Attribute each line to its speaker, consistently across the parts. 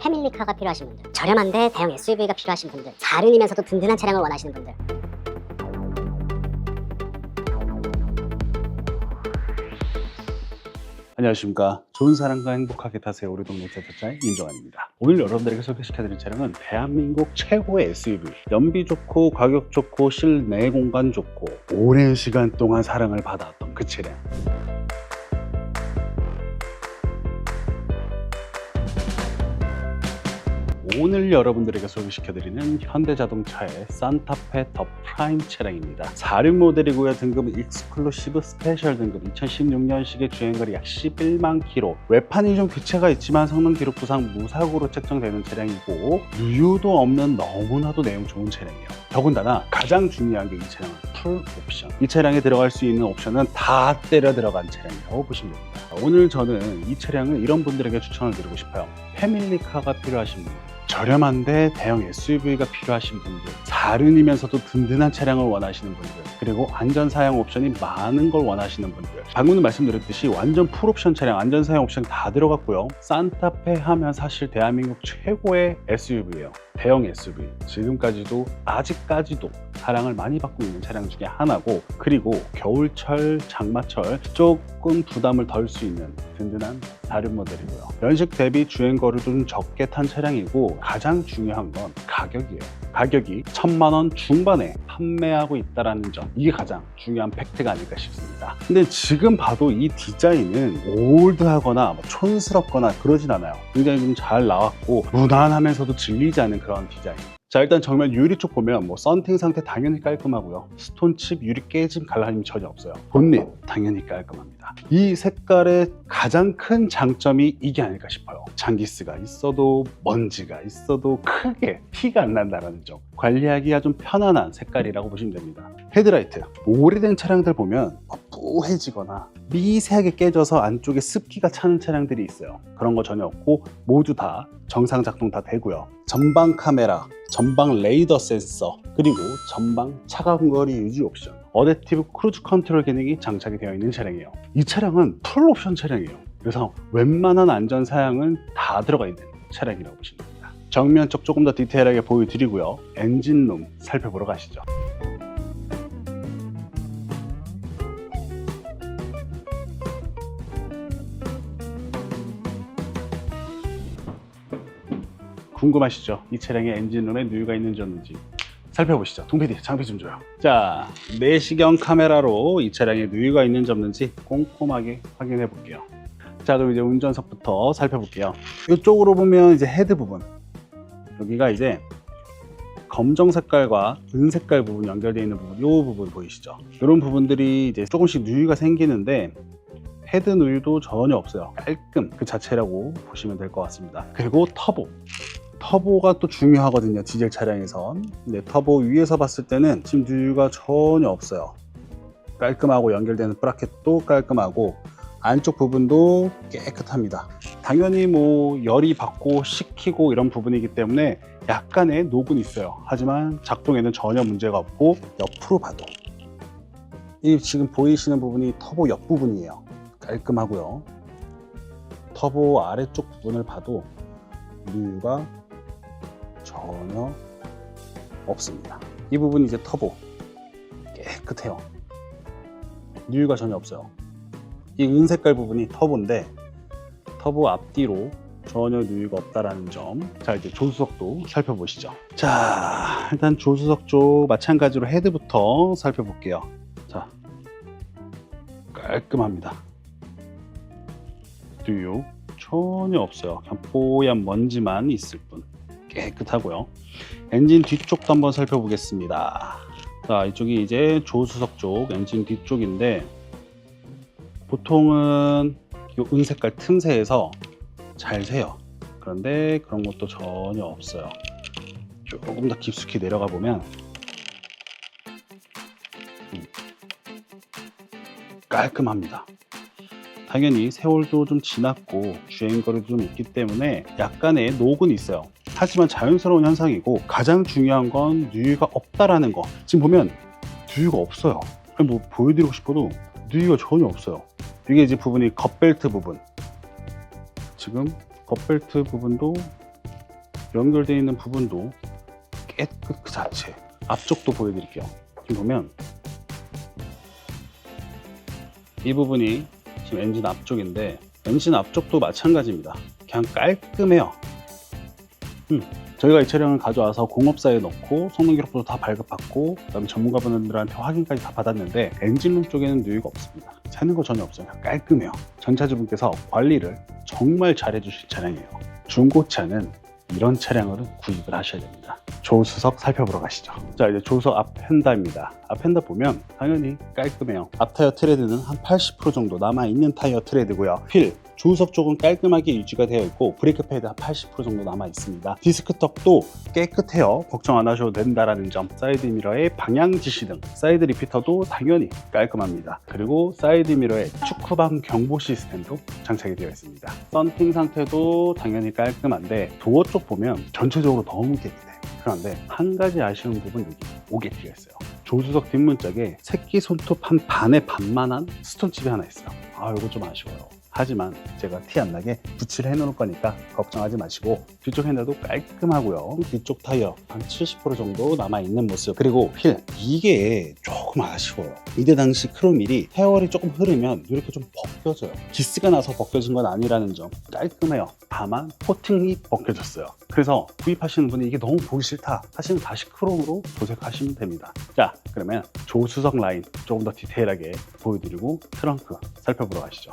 Speaker 1: 패밀리카가 필요하신 분들, 저렴한데 대형 SUV가 필요하신 분들, 다른이면서도 든든한 차량을 원하시는 분들.
Speaker 2: 안녕하십니까. 좋은 사람과 행복하게 타세요. 우리 동네 자동차의 임정환입니다. 오늘 여러분들에게 소개시켜드릴 차량은 대한민국 최고의 SUV. 연비 좋고 가격 좋고 실내 공간 좋고 오랜 시간 동안 사랑을 받아왔던 그 차량. 오늘 여러분들에게 소개시켜드리는 현대자동차의 산타페 더 프라임 차량입니다. 4륜 모델이고요. 등급은 익스클루시브 스페셜 등급 2016년식의 주행거리 약 11만 킬로 외판이 좀 교체가 있지만 성능 기록 부상 무사고로 책정되는 차량이고 유유도 없는 너무나도 내용 좋은 차량이에요. 더군다나 가장 중요한 게 이 차량은 풀 옵션. 이 차량에 들어갈 수 있는 옵션은 다 때려 들어간 차량이라고 보시면 됩니다. 오늘 저는 이 차량을 이런 분들에게 추천을 드리고 싶어요. 패밀리카가 필요하신 분, 저렴한데 대형 SUV가 필요하신 분들, 4륜이면서도 든든한 차량을 원하시는 분들, 그리고 안전 사양 옵션이 많은 걸 원하시는 분들. 방금 말씀드렸듯이 완전 풀옵션 차량, 안전 사양 옵션 다 들어갔고요. 산타페 하면 사실 대한민국 최고의 SUV예요. 대형 SUV. 지금까지도 아직까지도 사랑을 많이 받고 있는 차량 중에 하나고, 그리고 겨울철, 장마철 조금 부담을 덜 수 있는 든든한 4륜 모델이고요. 연식 대비 주행 거리도 좀 적게 탄 차량이고 가장 중요한 건 가격이에요. 가격이 천만 원 중반에 판매하고 있다라는 점 이게 가장 중요한 팩트가 아닐까 싶습니다. 근데 지금 봐도 이 디자인은 올드하거나 뭐 촌스럽거나 그러진 않아요. 굉장히 좀 잘 나왔고 무난하면서도 질리지 않은 그런 디자인. 자 일단 정면 유리 쪽 보면 뭐 썬팅 상태 당연히 깔끔하고요. 스톤칩 유리 깨짐 갈라짐 전혀 없어요. 본닛 당연히 깔끔합니다 이 색깔의 가장 큰 장점이 이게 아닐까 싶어요. 장기스가 있어도 먼지가 있어도 크게 티가 안 난다는 점. 관리하기가 좀 편안한 색깔이라고 보시면 됩니다. 헤드라이트. 오래된 차량들 보면 뿌해지거나 미세하게 깨져서 안쪽에 습기가 차는 차량들이 있어요. 그런 거 전혀 없고 모두 다 정상 작동 다 되고요. 전방 카메라 전방 레이더 센서 그리고 전방 차간 거리 유지 옵션 어댑티브 크루즈 컨트롤 기능이 장착이 되어 있는 차량이에요. 이 차량은 풀 옵션 차량이에요. 그래서 웬만한 안전 사양은 다 들어가 있는 차량이라고 보시면 됩니다. 정면 쪽 조금 더 디테일하게 보여드리고요. 엔진룸 살펴보러 가시죠. 궁금하시죠? 이 차량의 엔진룸에 누유가 있는지 없는지 살펴보시죠. 동PD 장비 좀 줘요. 자, 내시경 카메라로 이 차량에 누유가 있는지 없는지 꼼꼼하게 확인해 볼게요. 자, 그럼 이제 운전석부터 살펴볼게요. 이쪽으로 보면 이제 헤드 부분. 여기가 이제 검정 색깔과 은 색깔 부분 연결되어 있는 부분, 이 부분 보이시죠? 이런 부분들이 이제 조금씩 누유가 생기는데 헤드 누유도 전혀 없어요. 깔끔 그 자체라고 보시면 될 것 같습니다. 그리고 터보. 터보가 또 중요하거든요. 디젤 차량에선. 근데 터보 위에서 봤을 때는 누유가 전혀 없어요. 깔끔하고 연결되는 브라켓도 깔끔하고 안쪽 부분도 깨끗합니다. 당연히 뭐 열이 받고 식히고 이런 부분이기 때문에 약간의 녹은 있어요. 하지만 작동에는 전혀 문제가 없고 옆으로 봐도 이 지금 보이시는 부분이 터보 옆 부분이에요. 깔끔하고요. 터보 아래쪽 부분을 봐도 누유가 전혀 없습니다. 이 부분이 이제 터보 깨끗해요. 누유가 전혀 없어요. 이 은색깔 부분이 터보인데 터보 앞뒤로 전혀 누유가 없다라는 점. 자 이제 조수석도 살펴보시죠. 자 일단 조수석 쪽 마찬가지로 헤드부터 살펴볼게요. 자 깔끔합니다. 누유 전혀 없어요. 그냥 뽀얀 먼지만 있을 뿐. 깨끗하고요. 엔진 뒤쪽도 한번 살펴보겠습니다. 자, 이쪽이 이제 조수석 쪽 엔진 뒤쪽인데 보통은 이 은색깔 틈새에서 잘 새요. 그런데 그런 것도 전혀 없어요. 조금 더 깊숙이 내려가 보면 음, 깔끔합니다. 당연히 세월도 좀 지났고 주행거리도 좀 있기 때문에 약간의 녹은 있어요. 하지만 자연스러운 현상이고 가장 중요한 건 누유가 없다라는 거. 지금 보면 누유가 없어요. 뭐 보여드리고 싶어도 누유가 전혀 없어요. 이게 이제 부분이 겉벨트 부분. 지금 겉벨트 부분도 연결되어 있는 부분도 깨끗 그 자체. 앞쪽도 보여드릴게요. 지금 보면 이 부분이 지금 엔진 앞쪽인데 엔진 앞쪽도 마찬가지입니다. 그냥 깔끔해요. 음, 저희가 이 차량을 가져와서 공업사에 넣고 성능 기록부도 다 발급받고 그다음에 전문가분들한테 확인까지 다 받았는데 엔진룸 쪽에는 누유가 없습니다. 새는 거 전혀 없어요. 깔끔해요. 전차주분께서 관리를 정말 잘해주실 차량이에요. 중고차는 이런 차량으로 구입을 하셔야 됩니다. 조수석 살펴보러 가시죠. 자, 이제 조수석 앞 펜다입니다. 앞 펜다 보면 당연히 깔끔해요. 앞 타이어 트레드는 한 80% 정도 남아있는 타이어 트레드고요. 휠, 조수석 쪽은 깔끔하게 유지가 되어 있고 브레이크 패드 한 80% 정도 남아 있습니다. 디스크턱도 깨끗해요. 걱정 안 하셔도 된다라는 점. 사이드 미러의 방향 지시등, 사이드 리피터도 당연히 깔끔합니다. 그리고 사이드 미러에 축구방 경보 시스템도 장착이 되어 있습니다. 썬팅 상태도 당연히 깔끔한데 도어 쪽 보면 전체적으로 너무 깨끗해요. 그런데 한 가지 아쉬운 부분 여기 오게티가 있어요. 조수석 뒷문짝에 새끼 손톱 한 반의 반만한 스톤칩이 하나 있어요. 아, 이거 좀 아쉬워요. 하지만 제가 티 안 나게 붙이를 해놓을 거니까 걱정하지 마시고 뒤쪽 핸들도 깔끔하고요. 뒤쪽 타이어 한 70% 정도 남아있는 모습 그리고 휠 이게 조금 아쉬워요. 이때 당시 크롬일이 세월이 조금 흐르면 이렇게 좀 벗겨져요. 기스가 나서 벗겨진 건 아니라는 점 깔끔해요. 다만 코팅이 벗겨졌어요. 그래서 구입하시는 분이 이게 너무 보기 싫다 하시면 다시 크롬으로 도색하시면 됩니다. 자 그러면 조수석 라인 조금 더 디테일하게 보여드리고 트렁크 살펴보러 가시죠.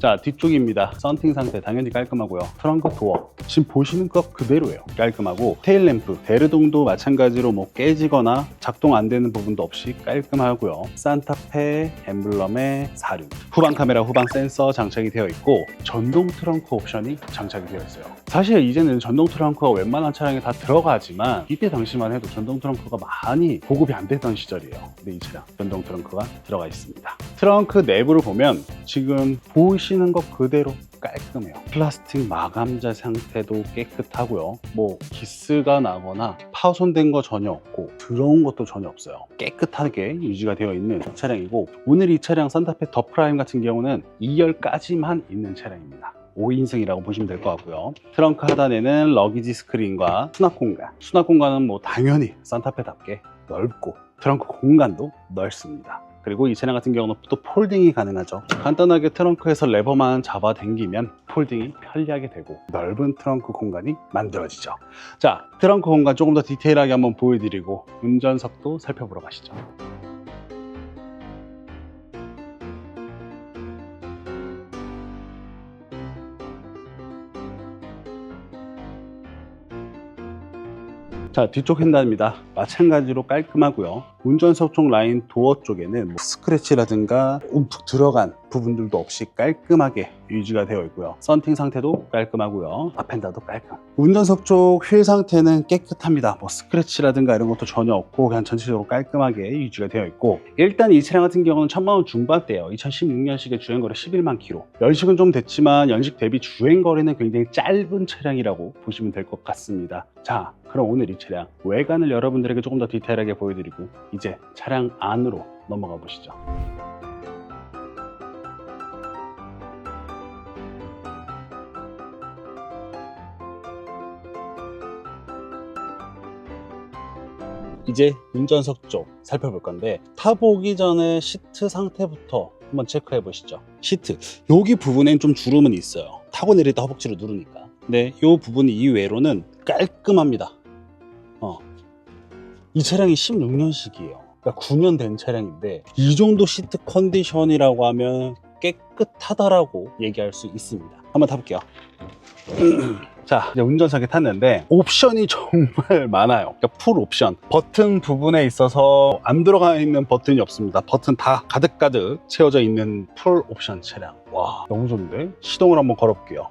Speaker 2: 자 뒤쪽입니다. 썬팅 상태 당연히 깔끔하고요. 트렁크 도어. 지금 보시는 것 그대로예요. 깔끔하고 테일 램프. 베르동도 마찬가지로 뭐 깨지거나 작동 안 되는 부분도 없이 깔끔하고요. 산타페 엠블럼의 사륜. 후방 카메라 후방 센서 장착이 되어 있고 전동 트렁크 옵션이 장착이 되어 있어요. 사실 이제는 전동 트렁크가 웬만한 차량에 다 들어가지만 이때 당시만 해도 전동 트렁크가 많이 보급이 안 됐던 시절이에요. 근데 이 차량 전동 트렁크가 들어가 있습니다. 트렁크 내부를 보면 지금 보이시 는 것 그대로 깔끔해요. 플라스틱 마감재 상태도 깨끗하고요. 뭐 기스가 나거나 파손된 거 전혀 없고 더러운 것도 전혀 없어요. 깨끗하게 유지가 되어 있는 차량이고 오늘 이 차량 산타페 더 프라임 같은 경우는 2열까지만 있는 차량입니다. 5인승이라고 보시면 될 것 같고요. 트렁크 하단에는 러기지 스크린과 수납 공간. 수납 공간은 뭐 당연히 산타페답게 넓고 트렁크 공간도 넓습니다. 그리고 이 차량 같은 경우는 또 폴딩이 가능하죠. 간단하게 트렁크에서 레버만 잡아 당기면 폴딩이 편리하게 되고 넓은 트렁크 공간이 만들어지죠. 자, 트렁크 공간 조금 더 디테일하게 한번 보여드리고 운전석도 살펴보러 가시죠. 자 뒤쪽 핸들입니다. 마찬가지로 깔끔하고요. 운전석 쪽 라인 도어 쪽에는 뭐 스크래치라든가 움푹 들어간 부분들도 없이 깔끔하게 유지가 되어 있고요. 썬팅 상태도 깔끔하고요. 앞핸다도 깔끔. 운전석 쪽 휠 상태는 깨끗합니다. 뭐 스크래치라든가 이런 것도 전혀 없고 그냥 전체적으로 깔끔하게 유지가 되어 있고. 일단 이 차량 같은 경우는 천만원 중반대예요. 2016년식의 주행거리 11만 킬로. 연식은 좀 됐지만 연식 대비 주행거리는 굉장히 짧은 차량이라고 보시면 될 것 같습니다. 자 그럼 오늘 이 차량 외관을 여러분들에게 조금 더 디테일하게 보여드리고 이제 차량 안으로 넘어가 보시죠. 이제 운전석 쪽 살펴볼 건데 타보기 전에 시트 상태부터 한번 체크해 보시죠. 시트 여기 부분엔 좀 주름은 있어요. 타고 때 허벅지를 누르니까. 근데 이 부분 이외로는 깔끔합니다. 어. 이 차량이 16년식이에요. 그러니까 9년 된 차량인데 이 정도 시트 컨디션이라고 하면 깨끗하다라고 얘기할 수 있습니다. 한번 타볼게요. 자, 이제 운전석에 탔는데 옵션이 정말 많아요. 그러니까 풀 옵션. 버튼 부분에 있어서 안 들어가 있는 버튼이 없습니다. 버튼 다 가득가득 채워져 있는 풀 옵션 차량. 와, 너무 좋은데? 시동을 한번 걸어볼게요.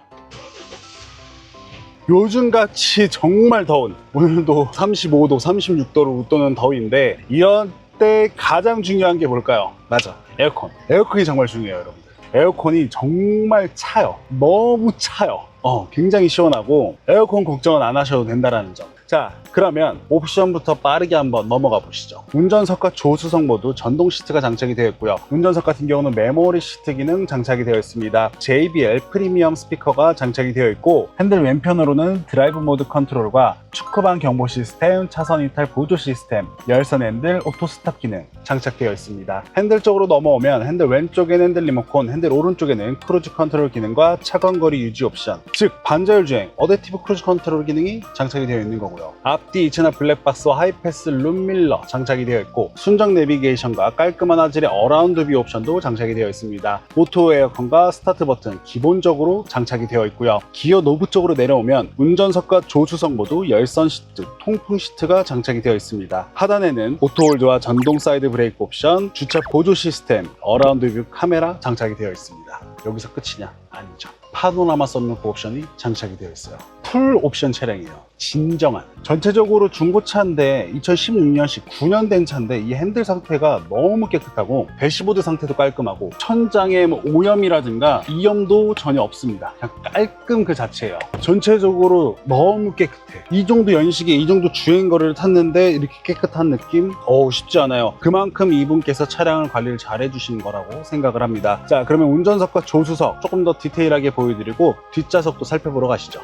Speaker 2: 요즘같이 정말 더운 오늘도 35도, 36도로 웃도는 더위인데 이런 때 가장 중요한 게 뭘까요? 맞아. 에어컨. 에어컨이 정말 중요해요 여러분들. 에어컨이 정말 차요. 너무 차요. 어, 굉장히 시원하고 에어컨 걱정은 안 하셔도 된다는 점. 자, 그러면 옵션부터 빠르게 한번 넘어가 보시죠. 운전석과 조수석 모두 전동 시트가 장착이 되어 있고요. 운전석 같은 경우는 메모리 시트 기능 장착이 되어 있습니다. JBL 프리미엄 스피커가 장착이 되어 있고 핸들 왼편으로는 드라이브 모드 컨트롤과 축구방 경보 시스템, 차선 이탈 보조 시스템, 열선 핸들, 오토 스탑 기능 장착되어 있습니다. 핸들 쪽으로 넘어오면 핸들 왼쪽에는 핸들 리모컨, 핸들 오른쪽에는 크루즈 컨트롤 기능과 차간거리 유지 옵션, 즉 반자율 주행, 어댑티브 크루즈 컨트롤 기능이 장착이 되어 있는 거고요. 앞뒤 이체나 블랙박스와 하이패스 룸밀러 장착이 되어 있고 순정 내비게이션과 깔끔한 화질의 어라운드 뷰 옵션도 장착이 되어 있습니다. 오토 에어컨과 스타트 버튼 기본적으로 장착이 되어 있고요. 기어 노브 쪽으로 내려오면 운전석과 조수석 모두 열선 시트, 통풍 시트가 장착이 되어 있습니다. 하단에는 오토홀드와 전동 사이드 브레이크 옵션, 주차 보조 시스템, 어라운드 뷰 카메라 장착이 되어 있습니다. 여기서 끝이냐? 아니죠. 파노라마 썬루프 옵션이 장착이 되어 있어요. 풀 옵션 차량이에요. 진정한. 전체적으로 중고차인데 2016년식 9년 된 차인데 이 핸들 상태가 너무 깨끗하고 대시보드 상태도 깔끔하고 천장에 뭐 오염이라든가 이염도 전혀 없습니다. 그냥 깔끔 그 자체예요. 전체적으로 너무 깨끗해. 이 정도 연식에 이 정도 주행 거리를 탔는데 이렇게 깨끗한 느낌? 어우 쉽지 않아요. 그만큼 이분께서 차량을 관리를 잘 해주신 거라고 생각을 합니다. 자 그러면 운전석과 조수석 조금 더 디테일하게 보여드리고 뒷좌석도 살펴보러 가시죠.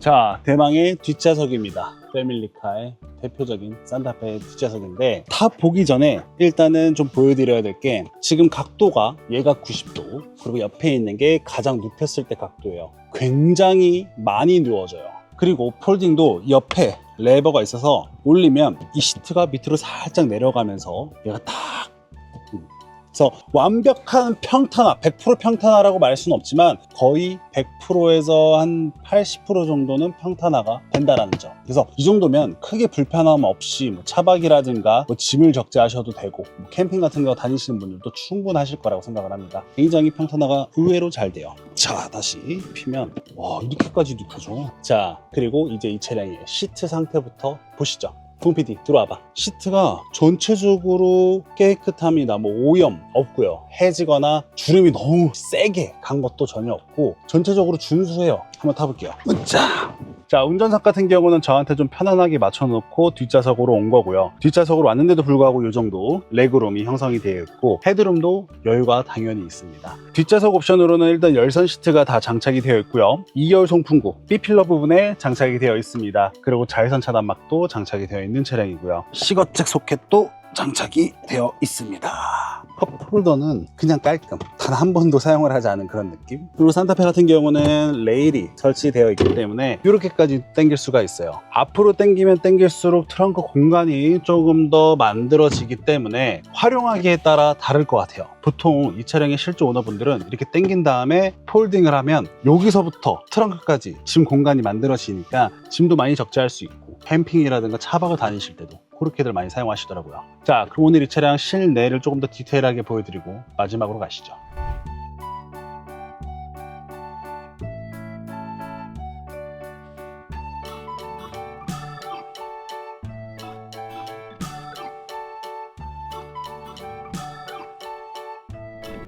Speaker 2: 자, 대망의 뒷좌석입니다. 패밀리카의 대표적인 산타페 뒷좌석인데 탑 보기 전에 일단은 좀 보여드려야 될 게 지금 각도가 얘가 90도 그리고 옆에 있는 게 가장 눕혔을 때 각도예요. 굉장히 많이 누워져요. 그리고 폴딩도 옆에 레버가 있어서 올리면 이 시트가 밑으로 살짝 내려가면서 얘가 딱 음. 그래서 완벽한 평탄화, 100% 평탄화라고 말할 수는 없지만 거의 100%에서 한 80% 정도는 평탄화가 된다라는 점. 그래서 이 정도면 크게 불편함 없이 뭐 차박이라든가 뭐 짐을 적재하셔도 되고 뭐 캠핑 같은 거 다니시는 분들도 충분하실 거라고 생각을 합니다. 굉장히 평탄화가 의외로 잘 돼요. 자, 다시 피면 와 이렇게까지 눕혀져. 자, 그리고 이제 이 차량의 시트 상태부터 보시죠. 붕 PD 들어와봐. 시트가 전체적으로 깨끗합니다. 뭐 오염 없고요. 해지거나 주름이 너무 세게 간 것도 전혀 없고 전체적으로 준수해요. 한번 타볼게요. 자, 자 운전석 같은 경우는 저한테 좀 편안하게 맞춰놓고 뒷좌석으로 온 거고요. 뒷좌석으로 왔는데도 불구하고 이 정도 레그룸이 형성이 되어 있고 헤드룸도 여유가 당연히 있습니다. 뒷좌석 옵션으로는 일단 열선 시트가 다 장착이 되어 있고요. 2열 송풍구 B필러 부분에 장착이 되어 있습니다. 그리고 자외선 차단막도 장착이 되어 있는 차량이고요. 시거잭 소켓도 장착이 되어 있습니다 컵홀더는 그냥 깔끔 단 한 번도 사용을 하지 않은 그런 느낌? 그리고 산타페 같은 경우는 레일이 설치되어 있기 때문에 이렇게까지 당길 수가 있어요. 앞으로 당기면 당길수록 트렁크 공간이 조금 더 만들어지기 때문에 활용하기에 따라 다를 것 같아요. 보통 이 차량의 실제 오너분들은 이렇게 당긴 다음에 폴딩을 하면 여기서부터 트렁크까지 짐 공간이 만들어지니까 짐도 많이 적재할 수 있고 캠핑이라든가 차박을 다니실 때도 그렇게들 많이 사용하시더라고요. 자, 그럼 오늘 이 차량 실내를 조금 더 디테일하게 보여드리고 마지막으로 가시죠.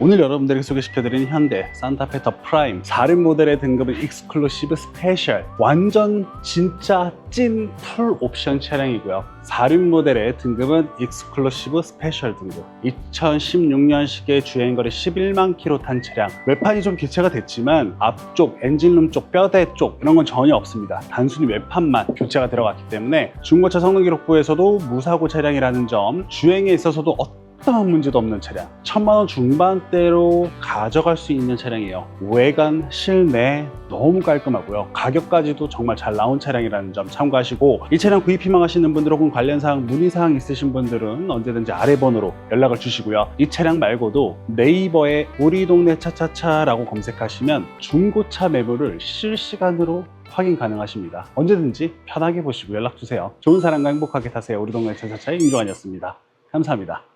Speaker 2: 오늘 여러분들에게 소개시켜드린 현대 산타페 더 프라임 4륜 모델의 등급은 익스클루시브 스페셜. 완전 진짜 찐 풀 옵션 차량이고요. 4륜 모델의 등급은 익스클루시브 스페셜 등급. 2016년식의 주행거리 11만 킬로 탄 차량. 외판이 좀 교체가 됐지만 앞쪽 엔진룸 쪽 뼈대 쪽 이런 건 전혀 없습니다. 단순히 외판만 교체가 들어갔기 때문에 중고차 성능 기록부에서도 무사고 차량이라는 점 주행에 있어서도 어 떠한 문제도 없는 차량 천만 원 중반대로 가져갈 수 있는 차량이에요 외관 실내 너무 깔끔하고요 가격까지도 정말 잘 나온 차량이라는 점 참고하시고 이 차량 구입 희망하시는 분들 혹은 관련 사항 문의 사항 있으신 분들은 언제든지 아래 번호로 연락을 주시고요 이 차량 말고도 네이버에 우리 동네 차차차라고 검색하시면 중고차 매물을 실시간으로 확인 가능하십니다. 언제든지 편하게 보시고 연락 주세요. 좋은 사랑과 행복하게 타세요. 우리 동네 차차차의 임종환이었습니다. 감사합니다.